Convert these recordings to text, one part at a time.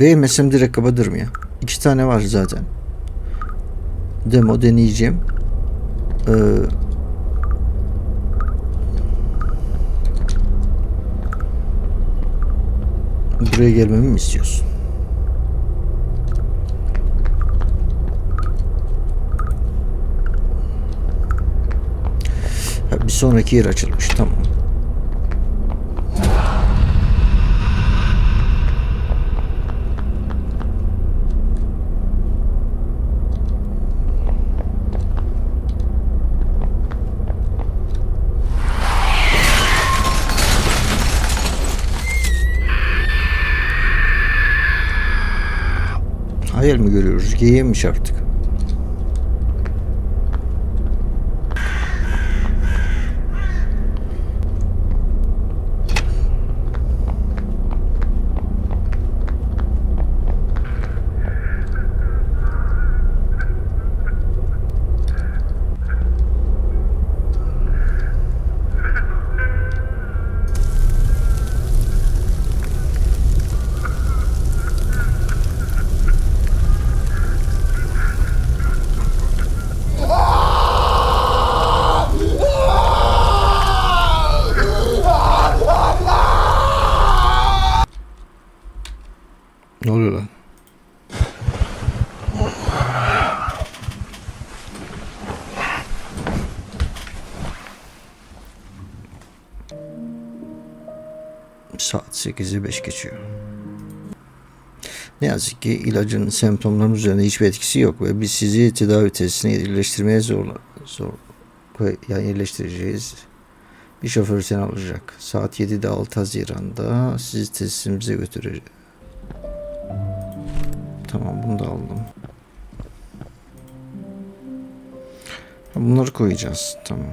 Beğenmesem direkt kapatırım ya. İki tane var zaten. Demo deneyeceğim. Ee, buraya gelmemi mi istiyorsun? Ha, bir sonraki yer açılmış. Tamam. Hayal mi görüyoruz? Geyiğe mi çarptık? Ne oluyor lan? Saat 8'i 5 geçiyor. Ne yazık ki ilacın semptomların üzerinde hiçbir etkisi yok ve biz sizi tedavi testine yerleştirmeye zorla, zor, yani yerleştireceğiz. Bir şoför seni alacak. Saat 7'de 6 Haziran'da sizi testimize götürecek. Tamam bunu da aldım. Bunları koyacağız. Tamam.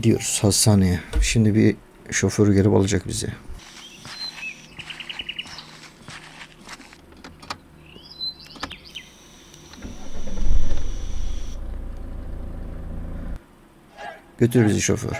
Gidiyoruz hastaneye. Şimdi bir şoförü gelip alacak bizi. Götür bizi şoför.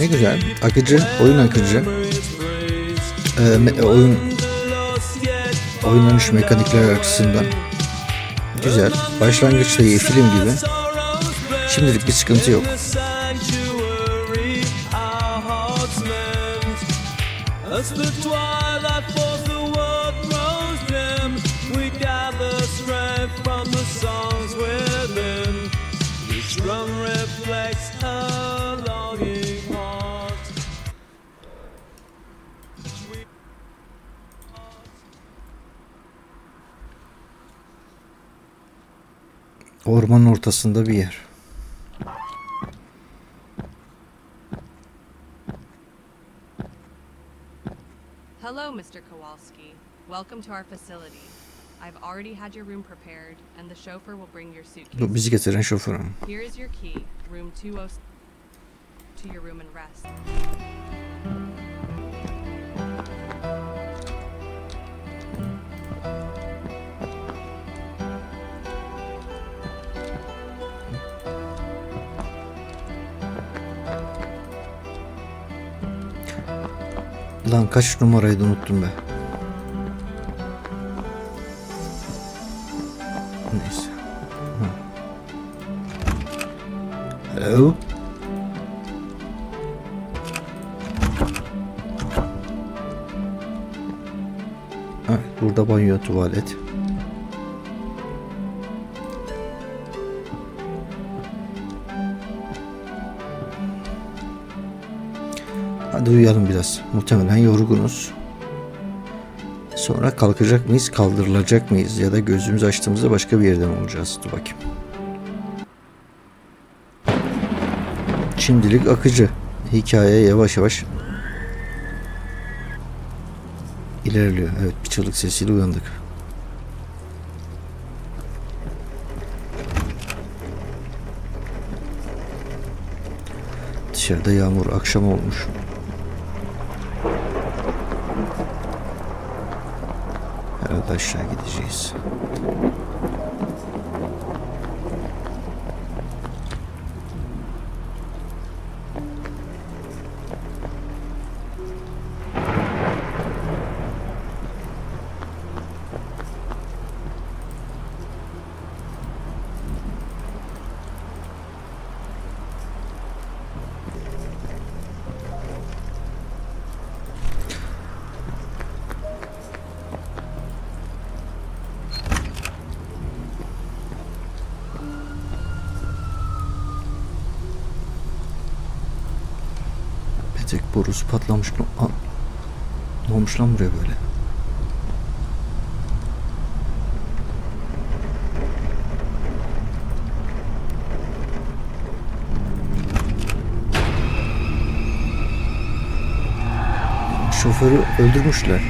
Ne güzel. Akıcı, oyun akıcı. Ee, me- oyun oynanış mekanikler açısından güzel. Başlangıçta iyi film gibi. Şimdilik bir sıkıntı yok. In the sanctuary, our Ormanın ortasında bir yer. Hello, Mr. Kowalski. Welcome to our facility. I've already had your room prepared, and the chauffeur will bring your suitcase. Bizi getiren şoförüm. Here is your key, room 20 to your room and rest. Lan kaç numaraydı unuttum be. Neyse. Hı. Hello. Evet, burada banyo, tuvalet. Hadi uyuyalım biraz. Muhtemelen yorgunuz. Sonra kalkacak mıyız, kaldırılacak mıyız ya da gözümüzü açtığımızda başka bir yerden olacağız. Dur bakayım. Şimdilik akıcı. Hikaye yavaş yavaş ilerliyor. Evet bir çığlık sesiyle uyandık. Dışarıda yağmur akşam olmuş. Aşağı gideceğiz. Petek borusu patlamış. Aa, ne olmuş lan buraya böyle? Şoförü öldürmüşler.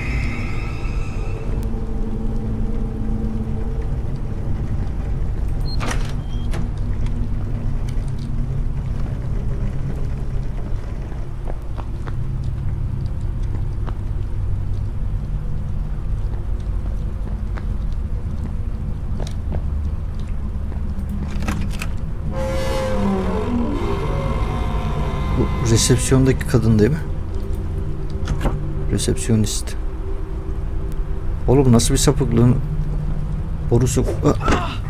Bu resepsiyondaki kadın değil mi? Resepsiyonist. Oğlum nasıl bir sapıklığın borusu... Ah.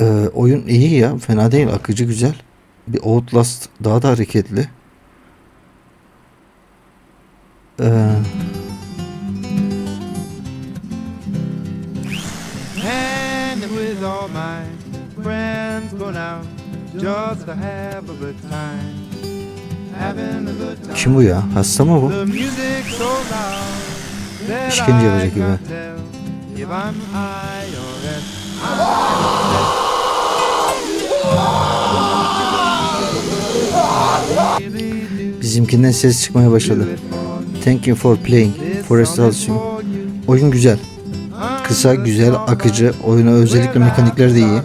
Ee, oyun iyi ya. Fena değil. Akıcı güzel. Bir Outlast daha da hareketli. Ee, kim bu ya? Hasta mı bu? İşkence yapacak gibi. Bizimkinden ses çıkmaya başladı. Thank you for playing. Forest Halcyon. Oyun güzel. Kısa, güzel, akıcı. Oyuna özellikle mekanikler de iyi.